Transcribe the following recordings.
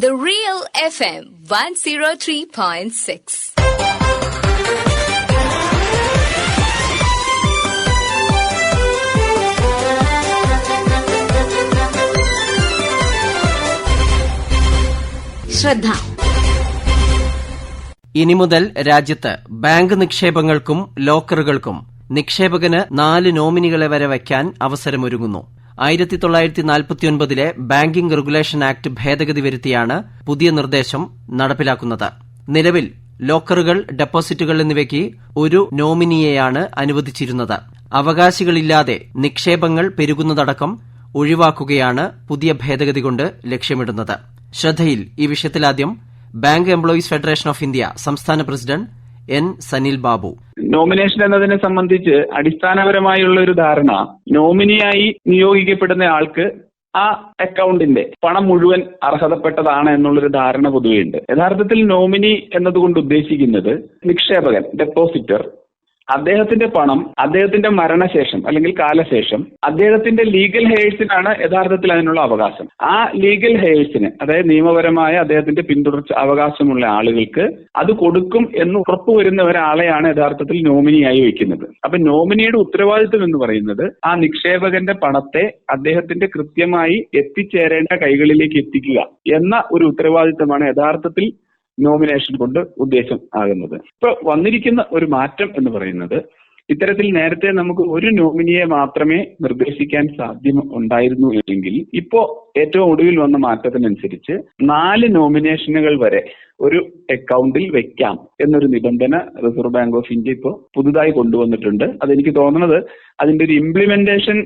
The Real FM 103.6. ശ്രദ്ധ ഇനി മുതൽ രാജ്യത്ത് ബാങ്ക് നിക്ഷേപങ്ങൾക്കും ലോക്കറുകൾക്കും നിക്ഷേപകന് നാല് നോമിനികളെ വരെ വയ്ക്കാൻ അവസരമൊരുങ്ങുന്നു ആയിരത്തി തൊള്ളായിരത്തി നാൽപ്പത്തിയൊൻപതിലെ ബാങ്കിംഗ് റെഗുലേഷൻ ആക്ട് ഭേദഗതി വരുത്തിയാണ് പുതിയ നിർദ്ദേശം നടപ്പിലാക്കുന്നത്. നിലവിൽ ലോക്കറുകൾ ഡെപ്പോസിറ്റുകൾ എന്നിവയ്ക്ക് ഒരു നോമിനിയെയാണ് അനുവദിച്ചിരുന്നത്. അവകാശികളില്ലാതെ നിക്ഷേപങ്ങൾ പെരുകുന്നതടക്കം ഒഴിവാക്കുകയാണ് പുതിയ ഭേദഗതി കൊണ്ട് ലക്ഷ്യമിടുന്നത്. ശ്രദ്ധയിൽ ഈ വിഷയത്തിലാദ്യം bank employees federation of India സംസ്ഥാന president N Sanil Babu. Nomination എന്നതിനെ സംബന്ധിച്ച് അടിസ്ഥാനപരമായുള്ള ഒരു ധാരണ നോമിനിയായി നിയോഗിക്കപ്പെടുന്ന ആൾക്ക് ആ അക്കൗണ്ടിന്റെ പണം മുഴുവൻ അർഹതപ്പെട്ടതാണ് എന്നുള്ളൊരു ധാരണ പൊതുവെയുണ്ട്. യഥാർത്ഥത്തിൽ നോമിനി എന്നതുകൊണ്ട് ഉദ്ദേശിക്കുന്നത് നിക്ഷേപകൻ ഡെപ്പോസിറ്റർ അദ്ദേഹത്തിന്റെ പണം അദ്ദേഹത്തിന്റെ മരണശേഷം അല്ലെങ്കിൽ കാലശേഷം അദ്ദേഹത്തിന്റെ ലീഗൽ ഹെയേഴ്സിനാണ് യഥാർത്ഥത്തിൽ അതിനുള്ള അവകാശം. ആ ലീഗൽ ഹെയേഴ്സിന് അതായത് നിയമപരമായ അദ്ദേഹത്തിന്റെ പിന്തുടർച്ച അവകാശമുള്ള ആളുകൾക്ക് അത് കൊടുക്കും എന്ന് ഉറപ്പുവരുന്ന ഒരാളെയാണ് യഥാർത്ഥത്തിൽ നോമിനിയായി വെക്കുന്നത് അപ്പൊ നോമിനിയുടെ ഉത്തരവാദിത്വം എന്ന് പറയുന്നത് ആ നിക്ഷേപകന്റെ പണത്തെ അദ്ദേഹത്തിന്റെ കൃത്യമായി എത്തിച്ചേരേണ്ട കൈകളിലേക്ക് എത്തിക്കുക എന്ന ഒരു ഉത്തരവാദിത്തമാണ് യഥാർത്ഥത്തിൽ നോമിനേഷൻ കൊണ്ട് ഉദ്ദേശം ആകുന്നത്. ഇപ്പൊ വന്നിരിക്കുന്ന ഒരു മാറ്റം എന്ന് പറയുന്നത് ഇത്തരത്തിൽ നേരത്തെ നമുക്ക് ഒരു നോമിനിയെ മാത്രമേ നിർദ്ദേശിക്കാൻ സാധ്യം ഉണ്ടായിരുന്നു എങ്കിൽ ഇപ്പോ ഏറ്റവും ഒടുവിൽ വന്ന മാറ്റത്തിനനുസരിച്ച് നാല് നോമിനേഷനുകൾ വരെ ഒരു അക്കൗണ്ടിൽ വെക്കാം എന്നൊരു നിബന്ധന റിസർവ് ബാങ്ക് ഓഫ് ഇന്ത്യ ഇപ്പോ പുതുതായി കൊണ്ടുവന്നിട്ടുണ്ട്. അതെനിക്ക് തോന്നുന്നത് അതിന്റെ ഒരു ഇംപ്ലിമെന്റേഷൻ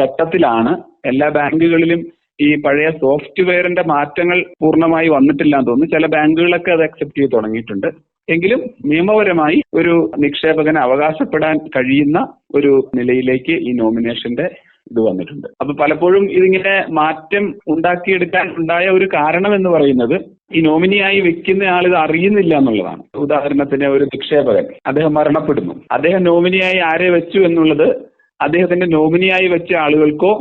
ഘട്ടത്തിലാണ് എല്ലാ ബാങ്കുകളിലും ഈ പഴയ സോഫ്റ്റ്വെയറിന്റെ മാറ്റങ്ങൾ പൂർണമായി വന്നിട്ടില്ല എന്ന് തോന്നുന്നു. ചില ബാങ്കുകളൊക്കെ അത് അക്സെപ്റ്റ് ചെയ്ത് തുടങ്ങിയിട്ടുണ്ട്. എങ്കിലും നിയമപരമായി ഒരു നിക്ഷേപകന് അവകാശപ്പെടാൻ കഴിയുന്ന ഒരു നിലയിലേക്ക് ഈ നോമിനേഷന്റെ ഇത് വന്നിട്ടുണ്ട്. അപ്പൊ പലപ്പോഴും ഇതിങ്ങനെ മാറ്റം ഉണ്ടാക്കിയെടുക്കാൻ ഉണ്ടായ ഒരു കാരണം എന്ന് പറയുന്നത് ഈ നോമിനിയായി വെക്കുന്ന ആൾ ഇത് അറിയുന്നില്ല എന്നുള്ളതാണ്. ഉദാഹരണത്തിന് ഒരു നിക്ഷേപകൻ അദ്ദേഹം മരണപ്പെടുന്നു. അദ്ദേഹം നോമിനിയായി ആരെ വെച്ചു എന്നുള്ളത് അദ്ദേഹത്തിന്റെ നോമിനിയായി വെച്ച ആളുകൾക്കോ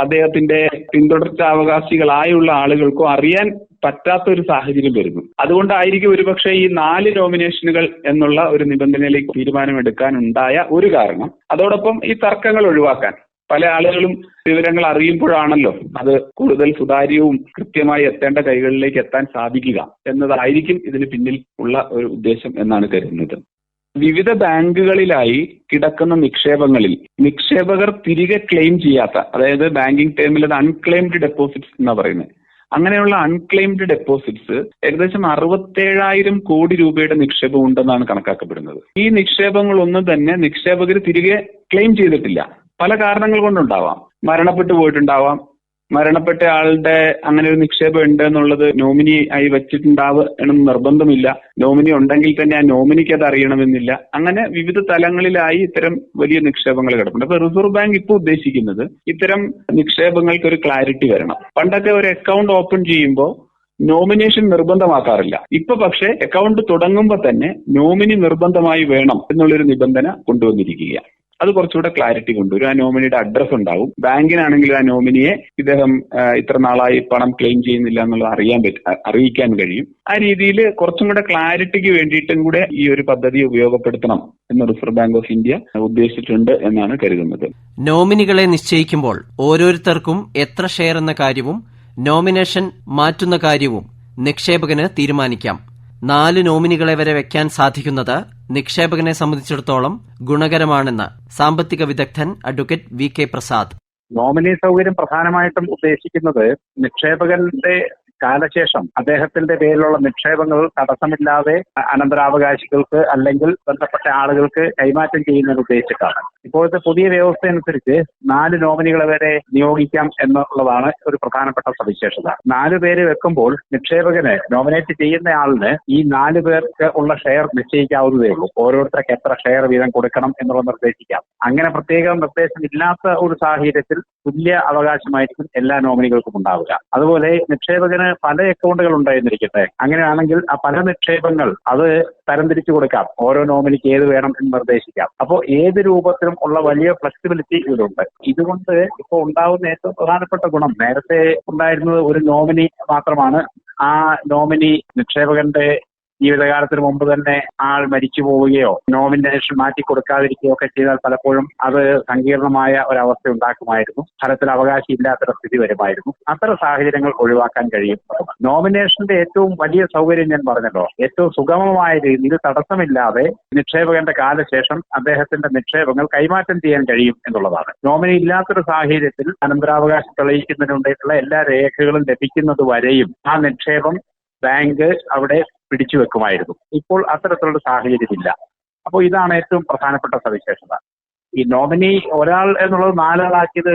അദ്ദേഹത്തിന്റെ പിന്തുടർച്ചാവകാശികളായുള്ള ആളുകൾക്കോ അറിയാൻ പറ്റാത്ത ഒരു സാഹചര്യം വരുന്നു. അതുകൊണ്ടായിരിക്കും ഒരുപക്ഷെ ഈ നാല് നോമിനേഷനുകൾ എന്നുള്ള ഒരു നിബന്ധനയിലേക്ക് തീരുമാനമെടുക്കാൻ ഉണ്ടായ ഒരു കാരണം. അതോടൊപ്പം ഈ തർക്കങ്ങൾ ഒഴിവാക്കാൻ. പല ആളുകളും വിവരങ്ങൾ അറിയുമ്പോഴാണല്ലോ അത് കൂടുതൽ സുതാര്യവും കൃത്യമായി എത്തേണ്ട കൈകളിലേക്ക് എത്താൻ സാധിക്കുക എന്നതായിരിക്കും ഇതിന് പിന്നിൽ ഉള്ള ഒരു ഉദ്ദേശം എന്നാണ് കരുതുന്നത്. വിവിധ ബാങ്കുകളിലായി കിടക്കുന്ന നിക്ഷേപങ്ങളിൽ നിക്ഷേപകർ തിരികെ ക്ലെയിം ചെയ്യാത്ത അതായത് ബാങ്കിങ് ടേമിൽ അത് അൺക്ലെയിംഡ് ഡെപ്പോസിറ്റ്സ് എന്നാ പറയുന്നത് അങ്ങനെയുള്ള അൺക്ലെയിംഡ് ഡെപ്പോസിറ്റ്സ് ഏകദേശം അറുപത്തേഴായിരം കോടി രൂപയുടെ നിക്ഷേപം ഉണ്ടെന്നാണ് കണക്കാക്കപ്പെടുന്നത്. ഈ നിക്ഷേപങ്ങളൊന്നും തന്നെ നിക്ഷേപകർ തിരികെ ക്ലെയിം ചെയ്തിട്ടില്ല. പല കാരണങ്ങൾ കൊണ്ടുണ്ടാവാം. മരണപ്പെട്ടു പോയിട്ടുണ്ടാവാം. മരണപ്പെട്ട ആളുടെ അങ്ങനെ ഒരു നിക്ഷേപം ഉണ്ട് എന്നുള്ളത് നോമിനി ആയി വെച്ചിട്ടുണ്ടാവണം നിർബന്ധമില്ല. നോമിനി ഉണ്ടെങ്കിൽ തന്നെ ആ നോമിനിക്ക് അത് അറിയണമെന്നില്ല. അങ്ങനെ വിവിധ തലങ്ങളിലായി ഇത്തരം വലിയ നിക്ഷേപങ്ങൾ കിടപ്പുണ്ട്. അപ്പൊ റിസർവ് ബാങ്ക് ഇപ്പോൾ ഉദ്ദേശിക്കുന്നത് ഇത്തരം നിക്ഷേപങ്ങൾക്ക് ഒരു ക്ലാരിറ്റി വരണം. പണ്ടൊക്കെ ഒരു അക്കൗണ്ട് ഓപ്പൺ ചെയ്യുമ്പോൾ നോമിനേഷൻ നിർബന്ധമാക്കാറില്ല. ഇപ്പൊ പക്ഷേ അക്കൗണ്ട് തുടങ്ങുമ്പോൾ തന്നെ നോമിനി നിർബന്ധമായി വേണം എന്നുള്ളൊരു നിബന്ധന കൊണ്ടുവന്നിരിക്കുകയാണ്. അത് കുറച്ചുകൂടെ ക്ലാരിറ്റി കൊണ്ടുവരും ആ നോമിനിയുടെ അഡ്രസ് ഉണ്ടാവും. ബാങ്കിനാണെങ്കിൽ ആ നോമിനിയെ ഇദ്ദേഹം ഇത്ര നാളായി പണം ക്ലെയിം ചെയ്യുന്നില്ല എന്നുള്ളത് അറിയാൻ പറ്റും അറിയിക്കാൻ കഴിയും. ആ രീതിയിൽ കുറച്ചും കൂടെ ക്ലാരിറ്റിക്ക് വേണ്ടിയിട്ടും കൂടെ ഈ ഒരു പദ്ധതി ഉപയോഗപ്പെടുത്തണം എന്ന് റിസർവ് ബാങ്ക് ഓഫ് ഇന്ത്യ ഉദ്ദേശിച്ചിട്ടുണ്ട് എന്നാണ് കരുതുന്നത്. നോമിനികളെ നിശ്ചയിക്കുമ്പോൾ ഓരോരുത്തർക്കും എത്ര ഷെയർ എന്ന കാര്യവും നോമിനേഷൻ മാറ്റുന്ന കാര്യവും നിക്ഷേപകന് തീരുമാനിക്കാം. നാല് നോമിനികളെ വരെ വയ്ക്കാൻ സാധിക്കുന്നത് നിക്ഷേപകനെ സംബന്ധിച്ചിടത്തോളം ഗുണകരമാണെന്ന് സാമ്പത്തിക വിദഗ്ധൻ advocate V K Prasad. Nominee സൗകര്യം പ്രധാനമായിട്ടും ഉദ്ദേശിക്കുന്നത് നിക്ഷേപകന്റെ കാലശേഷം അദ്ദേഹത്തിന്റെ പേരിലുള്ള നിക്ഷേപങ്ങൾ തടസ്സമില്ലാതെ അനന്തരാവകാശികൾക്ക് അല്ലെങ്കിൽ ബന്ധപ്പെട്ട ആളുകൾക്ക് കൈമാറ്റം ചെയ്യുന്നത് ഉദ്ദേശിച്ചിട്ടാണ്. ഇപ്പോഴത്തെ പുതിയ വ്യവസ്ഥ അനുസരിച്ച് നാല് നോമിനികളെ വരെ നിയോഗിക്കാം എന്നുള്ളതാണ് ഒരു പ്രധാനപ്പെട്ട സവിശേഷത. നാല് പേര് വെക്കുമ്പോൾ നിക്ഷേപകന് നോമിനേറ്റ് ചെയ്യുന്ന ആളിന് ഈ നാല് പേർക്ക് ഉള്ള ഷെയർ നിശ്ചയിക്കാവുന്നതേ ഉള്ളൂ. ഓരോരുത്തർക്ക് എത്ര ഷെയർ വീതം കൊടുക്കണം എന്നുള്ളത് നിർദ്ദേശിക്കാം. അങ്ങനെ പ്രത്യേക നിർദ്ദേശം ഇല്ലാത്ത ഒരു സാഹചര്യത്തിൽ തുല്യ അവകാശമായിരിക്കും എല്ലാ നോമിനികൾക്കും ഉണ്ടാവുക. അതുപോലെ നിക്ഷേപകന് പല അക്കൗണ്ടുകൾ ഉണ്ടായിരുന്നിരിക്കട്ടെ. അങ്ങനെയാണെങ്കിൽ ആ പല നിക്ഷേപങ്ങൾ അത് തരംതിരിച്ചു കൊടുക്കാം. ഓരോ നോമിനിക്ക് ഏത് വേണം എന്ന് നിർദ്ദേശിക്കാം. അപ്പോൾ ഏത് രൂപത്തിലും ഉള്ള വലിയ ഫ്ലെക്സിബിലിറ്റി ഇതിലുണ്ട്. ഇതുകൊണ്ട് ഇപ്പോൾ ഉണ്ടാവുന്ന ഏറ്റവും പ്രധാനപ്പെട്ട ഗുണം നേരത്തെ ഉണ്ടായിരുന്നത് ഒരു നോമിനി മാത്രമാണ്. ആ നോമിനി നിക്ഷേപകന്റെ ജീവിതകാലത്തിന് മുമ്പ് തന്നെ ആൾ മരിച്ചു പോവുകയോ നോമിനേഷൻ മാറ്റി കൊടുക്കാതിരിക്കുകയോ ഒക്കെ ചെയ്താൽ പലപ്പോഴും അത് സങ്കീർണമായ ഒരവസ്ഥ ഉണ്ടാക്കുമായിരുന്നു. ഫലത്തിൽ അവകാശം ഇല്ലാത്തൊരു സ്ഥിതി വരുമായിരുന്നു. അത്തരം സാഹചര്യങ്ങൾ ഒഴിവാക്കാൻ കഴിയും. നോമിനേഷന്റെ ഏറ്റവും വലിയ സൗകര്യം ഞാൻ പറഞ്ഞല്ലോ. ഏറ്റവും സുഗമമായ രീതിയിൽ തടസ്സമില്ലാതെ നിക്ഷേപകന്റെ കാലശേഷം അദ്ദേഹത്തിന്റെ നിക്ഷേപങ്ങൾ കൈമാറ്റം ചെയ്യാൻ കഴിയും എന്നുള്ളതാണ്. നോമിനി ഇല്ലാത്തൊരു സാഹചര്യത്തിൽ അനന്തരാവകാശം തെളിയിക്കുന്നതിനുണ്ടായിട്ടുള്ള എല്ലാ രേഖകളും ലഭിക്കുന്നത് വരെയും ആ നിക്ഷേപം ബാങ്ക് അവിടെ പിടിച്ചു വെക്കുമായിരുന്നു. ഇപ്പോൾ അത്തരത്തിലുള്ള സാഹചര്യമില്ല. അപ്പോൾ ഇതാണ് ഏറ്റവും പ്രധാനപ്പെട്ട സവിശേഷത. ഈ നോമിനി ഒരാൾ എന്നുള്ളത് നാലാളാക്കിയത്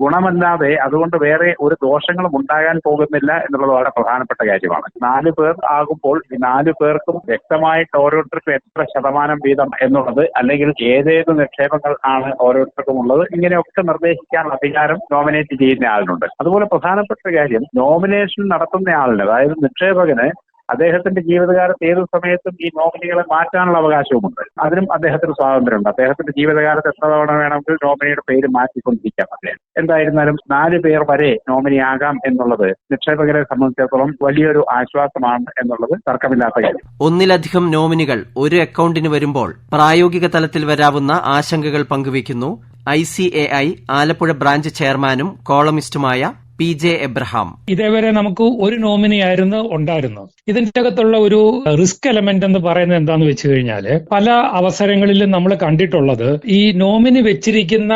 ഗുണമല്ലാതെ അതുകൊണ്ട് വേറെ ഒരു ദോഷങ്ങളും ഉണ്ടാകാൻ പോകുന്നില്ല എന്നുള്ളത് വളരെ പ്രധാനപ്പെട്ട കാര്യമാണ്. നാല് പേർ ആകുമ്പോൾ ഈ നാല് പേർക്കും വ്യക്തമായിട്ട് ഓരോരുത്തർക്കും എത്ര ശതമാനം വീതം എന്നുള്ളത് അല്ലെങ്കിൽ ഏതേത് നിക്ഷേപങ്ങൾ ആണ് ഓരോരുത്തർക്കും ഉള്ളത് ഇങ്ങനെയൊക്കെ നിർദ്ദേശിക്കാനുള്ള അധികാരം നോമിനേറ്റ് ചെയ്യുന്ന ആളിനുണ്ട്. അതുപോലെ പ്രധാനപ്പെട്ട കാര്യം നോമിനേഷൻ നടത്തുന്ന ആളിന് അതായത് നിക്ഷേപകന് അദ്ദേഹത്തിന്റെ ജീവിതകാലത്ത് ഏത് സമയത്തും ഈ നോമിനികളെ മാറ്റാനുള്ള അവകാശവുമുണ്ട്. അതിനും അദ്ദേഹത്തിന് സ്വാതന്ത്ര്യമുണ്ട്. അദ്ദേഹത്തിന്റെ ജീവിതകാലത്ത് എത്ര തവണ വേണമെങ്കിൽ നോമിനിയുടെ പേര് മാറ്റിക്കൊണ്ടിരിക്കാം അദ്ദേഹം. എന്തായിരുന്നാലും നാല് പേർ വരെ നോമിനിയാകാം എന്നുള്ളത് നിക്ഷേപകരെ സംബന്ധിച്ചിടത്തോളം വലിയൊരു ആശ്വാസമാണ് എന്നുള്ളത് തർക്കമില്ലാത്ത കാര്യം. ഒന്നിലധികം നോമിനികൾ ഒരു അക്കൌണ്ടിന് വരുമ്പോൾ പ്രായോഗിക തലത്തിൽ വരാവുന്ന ആശങ്കകൾ പങ്കുവയ്ക്കുന്നു. I C A I Alappuzha branch ചെയർമാനും കോളമിസ്റ്റുമായ പി ജെ എബ്രഹാം. ഇതേവരെ നമുക്ക് ഒരു നോമിനി ആയിരുന്നു ഉണ്ടായിരുന്നു ഇതിന്റെ അകത്തുള്ള ഒരു റിസ്ക് എലമെന്റ് എന്ന് പറയുന്നത് എന്താന്ന് വെച്ച് കഴിഞ്ഞാൽ പല അവസരങ്ങളിലും നമ്മൾ കണ്ടിട്ടുള്ളത് ഈ നോമിനി വെച്ചിരിക്കുന്ന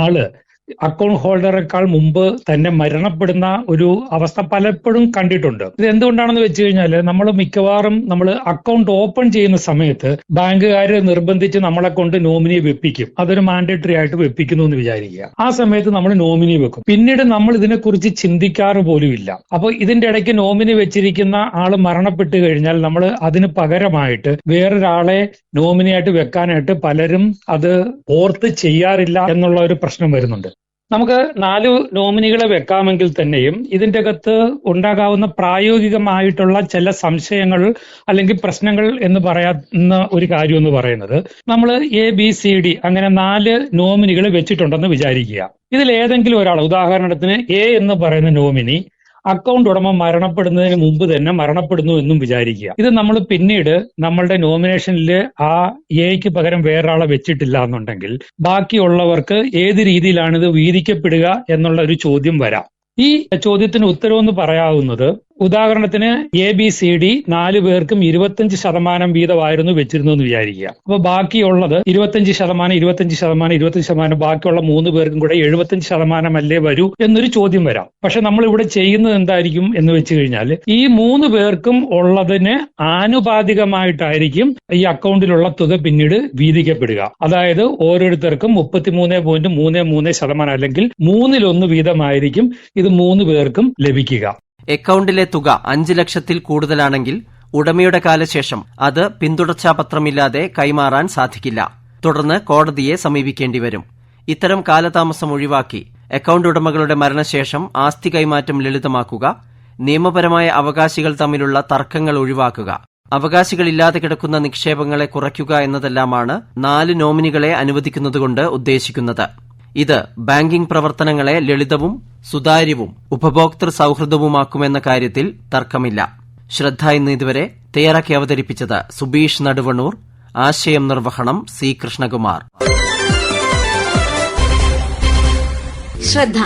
ആൾ അക്കൗണ്ട് ഹോൾഡറേക്കാൾ മുമ്പ് തന്നെ മരണപ്പെടുന്ന ഒരു അവസ്ഥ പലപ്പോഴും കണ്ടിട്ടുണ്ട്. ഇത് എന്തുകൊണ്ടാണെന്ന് വെച്ച് കഴിഞ്ഞാൽ നമ്മൾ മിക്കവാറും നമ്മൾ അക്കൗണ്ട് ഓപ്പൺ ചെയ്യുന്ന സമയത്ത് ബാങ്കുകാർ നിർബന്ധിച്ച് നമ്മളെ കൊണ്ട് നോമിനിയെ വെപ്പിക്കും. അതൊരു മാൻഡേറ്ററി ആയിട്ട് വെപ്പിക്കുന്നു എന്ന് വിചാരിക്കുക. ആ സമയത്ത് നമ്മൾ നോമിനി വെക്കും. പിന്നീട് നമ്മൾ ഇതിനെക്കുറിച്ച് ചിന്തിക്കാറ് പോലും ഇല്ല. അപ്പോൾ ഇതിന്റെ ഇടയ്ക്ക് നോമിനി വെച്ചിരിക്കുന്ന ആൾ മരണപ്പെട്ട് കഴിഞ്ഞാൽ നമ്മൾ അതിന് പകരമായിട്ട് വേറൊരാളെ നോമിനിയായിട്ട് വെക്കാനായിട്ട് പലരും അത് ഓർത്ത് ചെയ്യാറില്ല എന്നുള്ള ഒരു പ്രശ്നം വരുന്നുണ്ട്. നമുക്ക് നാല് നോമിനികളെ വെക്കാമെങ്കിൽ തന്നെയും ഇതിന്റെ അകത്ത് ഉണ്ടാകാവുന്ന പ്രായോഗികമായിട്ടുള്ള ചില സംശയങ്ങൾ അല്ലെങ്കിൽ പ്രശ്നങ്ങൾ എന്ന് പറയുന്ന ഒരു കാര്യം എന്ന് പറയുന്നത് നമ്മൾ എ ബി സി ഡി അങ്ങനെ നാല് നോമിനികൾ വെച്ചിട്ടുണ്ടെന്ന് വിചാരിക്കുക. ഇതിൽ ഏതെങ്കിലും ഒരാൾ ഉദാഹരണത്തിന് എ എന്ന് പറയുന്ന നോമിനി അക്കൗണ്ട് ഉടമ മരണപ്പെടുന്നതിന് മുമ്പ് തന്നെ മരണപ്പെടുന്നു എന്നും വിചാരിക്കുക. ഇത് നമ്മൾ പിന്നീട് നമ്മളുടെ നോമിനേഷനിൽ ആ എക്ക് പകരം വേറൊരാളെ വെച്ചിട്ടില്ല എന്നുണ്ടെങ്കിൽ ബാക്കിയുള്ളവർക്ക് ഏത് രീതിയിലാണ് ഇത് വീതിക്കപ്പെടുക എന്നുള്ള ഒരു ചോദ്യം വരാം. ഈ ചോദ്യത്തിന് ഉത്തരവെന്ന് പറയാവുന്നത് ഉദാഹരണത്തിന് എ ബി സി ഡി നാല് പേർക്കും ഇരുപത്തഞ്ച് ശതമാനം വീതമായിരുന്നു വെച്ചിരുന്നു എന്ന് വിചാരിക്കുക. അപ്പൊ ബാക്കിയുള്ളത് ഇരുപത്തഞ്ച് ശതമാനം ഇരുപത്തഞ്ച് ശതമാനം ഇരുപത്തഞ്ച് ശതമാനം ബാക്കിയുള്ള മൂന്ന് പേർക്കും കൂടെ എഴുപത്തഞ്ച് ശതമാനം അല്ലേ വരൂ എന്നൊരു ചോദ്യം വരാം. പക്ഷെ നമ്മൾ ഇവിടെ ചെയ്യുന്നത് എന്തായിരിക്കും എന്ന് വെച്ച് കഴിഞ്ഞാൽ ഈ മൂന്ന് പേർക്കും ഉള്ളതിന് ആനുപാതികമായിട്ടായിരിക്കും ഈ അക്കൗണ്ടിലുള്ള തുക പിന്നീട് വീതിക്കപ്പെടുക. അതായത് ഓരോരുത്തർക്കും മുപ്പത്തിമൂന്ന് പോയിന്റ് മൂന്ന് മൂന്ന് ശതമാനം അല്ലെങ്കിൽ മൂന്നിലൊന്ന് വീതമായിരിക്കും ഇത് മൂന്ന് പേർക്കും ലഭിക്കുക. അക്കൌണ്ടിലെ തുക അഞ്ച് ലക്ഷത്തിൽ കൂടുതലാണെങ്കിൽ ഉടമയുടെ കാലശേഷം അത് പിന്തുടർച്ചാ പത്രമില്ലാതെ കൈമാറാൻ സാധിക്കില്ല. തുടർന്ന് കോടതിയെ സമീപിക്കേണ്ടി വരും. ഇത്തരം കാലതാമസം ഒഴിവാക്കി അക്കൌണ്ട് ഉടമകളുടെ മരണശേഷം ആസ്തി കൈമാറ്റം ലളിതമാക്കുക നിയമപരമായ അവകാശികൾ തമ്മിലുള്ള തർക്കങ്ങൾ ഒഴിവാക്കുക അവകാശികളില്ലാതെ കിടക്കുന്ന നിക്ഷേപങ്ങളെ കുറയ്ക്കുക എന്നതെല്ലാമാണ് നാല് നോമിനികളെ അനുവദിക്കുന്നതുകൊണ്ട് ഉദ്ദേശിക്കുന്നത്. ഇത് ബാങ്കിംഗ് പ്രവർത്തനങ്ങളെ ലളിതവും സുതാര്യവും ഉപഭോക്തൃ സൌഹൃദവുമാക്കുമെന്ന കാര്യത്തിൽ തർക്കമില്ല. ശ്രദ്ധ ഇന്ന് ഇതുവരെ തയ്യാറാക്കി അവതരിപ്പിച്ചത് സുബീഷ് നടുവണ്ണൂർ ആശയം നിർവഹണം സി കൃഷ്ണകുമാർ. ശ്രദ്ധ.